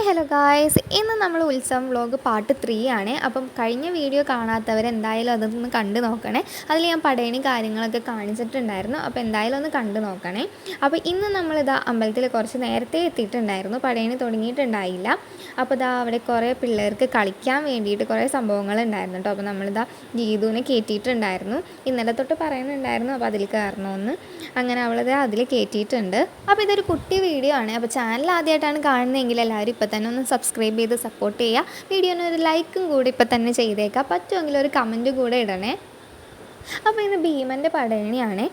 Hi hello guys ഇന്ന് നമ്മൾ ഉത്സവം വ്ലോഗ് പാർട്ട് ത്രീ ആണ്. അപ്പം കഴിഞ്ഞ വീഡിയോ കാണാത്തവർ എന്തായാലും അതൊന്ന് കണ്ടു നോക്കണേ. അതിൽ ഞാൻ പടയണി കാര്യങ്ങളൊക്കെ കാണിച്ചിട്ടുണ്ടായിരുന്നു. അപ്പോൾ എന്തായാലും ഒന്ന് കണ്ടു നോക്കണേ. അപ്പോൾ ഇന്ന് നമ്മളിതാ അമ്പലത്തിൽ കുറച്ച് നേരത്തെ എത്തിയിട്ടുണ്ടായിരുന്നു. പടയണി തുടങ്ങിയിട്ടുണ്ടായില്ല. അപ്പോൾ ഇതാ അവിടെ കുറേ പിള്ളേർക്ക് കളിക്കാൻ വേണ്ടിയിട്ട് കുറേ സംഭവങ്ങൾ ഉണ്ടായിരുന്നു കേട്ടോ അപ്പോൾ നമ്മളിതാ ഗീതുവിനെ കയറ്റിയിട്ടുണ്ടായിരുന്നു ഇന്നലെ തൊട്ട് പറയുന്നുണ്ടായിരുന്നു അപ്പോൾ അതിൽ കയറണമെന്ന് അങ്ങനെ അവളത് അതിൽ കയറ്റിയിട്ടുണ്ട് അപ്പോൾ ഇതൊരു കുട്ടി വീഡിയോ ആണ്. അപ്പോൾ ചാനൽ ആദ്യമായിട്ടാണ് കാണുന്നതെങ്കിൽ എല്ലാവരും ഇപ്പോൾ തന്നെ ഒന്ന് സബ്സ്ക്രൈബ് ചെയ്ത് സപ്പോർട്ട് ചെയ്യുക. വീഡിയോന് ഒരു ലൈക്കും കൂടി ഇപ്പം തന്നെ ചെയ്തേക്കാം. പറ്റുമെങ്കിൽ ഒരു കമന്റ് കൂടെ ഇടണേ. അപ്പോൾ ഇന്ന് ഭീമന്റെ പടയണിയാണ്.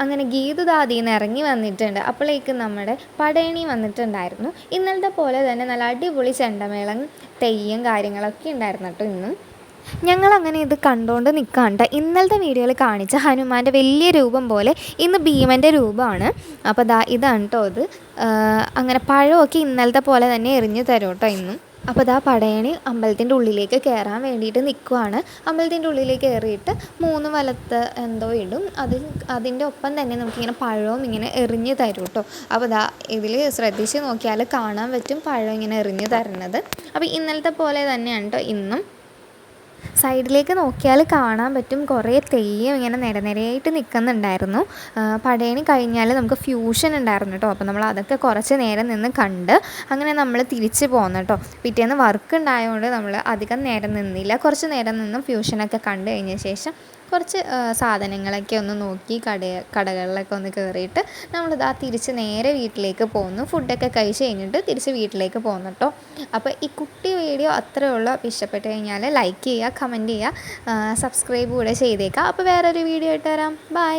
അങ്ങനെ ഗീതുദാദിയിൽ നിന്ന് ഇറങ്ങി വന്നിട്ടുണ്ട്. അപ്പോഴേക്ക് നമ്മുടെ പടയണി വന്നിട്ടുണ്ടായിരുന്നു. ഇന്നലത്തെ പോലെ തന്നെ നല്ല അടിപൊളി ചെണ്ടമേളം തെയ്യം കാര്യങ്ങളൊക്കെ ഉണ്ടായിരുന്നു കേട്ടോ ഇന്നും. ഞങ്ങൾ അങ്ങനെ ഇത് കണ്ടുകൊണ്ട് നിൽക്കാണ്ട് ഇന്നലത്തെ വീഡിയോയിൽ കാണിച്ച ഹനുമാന്റെ വലിയ രൂപം പോലെ ഇന്ന് ഭീമന്റെ രൂപമാണ്. അപ്പോൾ ദാ ഇതാണ് കേട്ടോ ഇത്. അങ്ങനെ പഴമൊക്കെ ഇന്നലത്തെ പോലെ തന്നെ എറിഞ്ഞു തരും കേട്ടോ ഇന്നും. അപ്പോൾ ദാ പടയണി അമ്പലത്തിന്റെ ഉള്ളിലേക്ക് കയറാൻ വേണ്ടിയിട്ട് നിൽക്കുവാണ് അമ്പലത്തിന്റെ ഉള്ളിലേക്ക് കയറിയിട്ട് മൂന്ന് വലത്ത് എന്തോ ഇടും. അത് അതിന്റെ ഒപ്പം തന്നെ നമുക്കിങ്ങനെ പഴവും ഇങ്ങനെ എറിഞ്ഞ് തരും കേട്ടോ അപ്പോൾ ദാ ഇതിൽ ശ്രദ്ധിച്ച് നോക്കിയാൽ കാണാൻ പറ്റും പഴം ഇങ്ങനെ എറിഞ്ഞ് തരുന്നത്. അപ്പോൾ ഇന്നലത്തെ പോലെ തന്നെയാണ് കേട്ടോ ഇന്നും. സൈഡിലേക്ക് നോക്കിയാൽ കാണാൻ പറ്റും. കുറേ തെയ്യം ഇങ്ങനെ നിരനിരയായിട്ട് നിൽക്കുന്നുണ്ടായിരുന്നു. പടയണി കഴിഞ്ഞാൽ നമുക്ക് ഫ്യൂഷൻ ഉണ്ടായിരുന്നു കേട്ടോ. അപ്പോൾ നമ്മൾ അതൊക്കെ കുറച്ച് നേരം നിന്ന് കണ്ട് അങ്ങനെ നമ്മൾ തിരിച്ച് പോന്നു കേട്ടോ. പിറ്റേന്ന് വർക്ക് ഉണ്ടായതുകൊണ്ട് നമ്മൾ അധികം നേരം നിന്നില്ല. കുറച്ച് നേരം നിന്ന് ഫ്യൂഷനൊക്കെ കണ്ടു കഴിഞ്ഞ ശേഷം കുറച്ച് സാധനങ്ങളൊക്കെ ഒന്ന് നോക്കി കട കടകളിലൊക്കെ ഒന്ന് കയറിയിട്ട് നമ്മളിതാ തിരിച്ച് നേരെ വീട്ടിലേക്ക് പോകുന്നു. ഫുഡൊക്കെ കഴിച്ച് കഴിഞ്ഞിട്ട് തിരിച്ച് വീട്ടിലേക്ക് പോകുന്നു കേട്ടോ അപ്പോൾ ഈ കുട്ടി വീഡിയോ അത്രേ ഉള്ളൂ. ഇഷ്ടപ്പെട്ട് കഴിഞ്ഞാൽ ലൈക്ക് ചെയ്യുക കമന്റ് ചെയ്യുക സബ്സ്ക്രൈബ് കൂടെ ചെയ്തേക്കുക അപ്പോൾ വേറൊരു വീഡിയോ ഇട്ട് തരാം ബൈ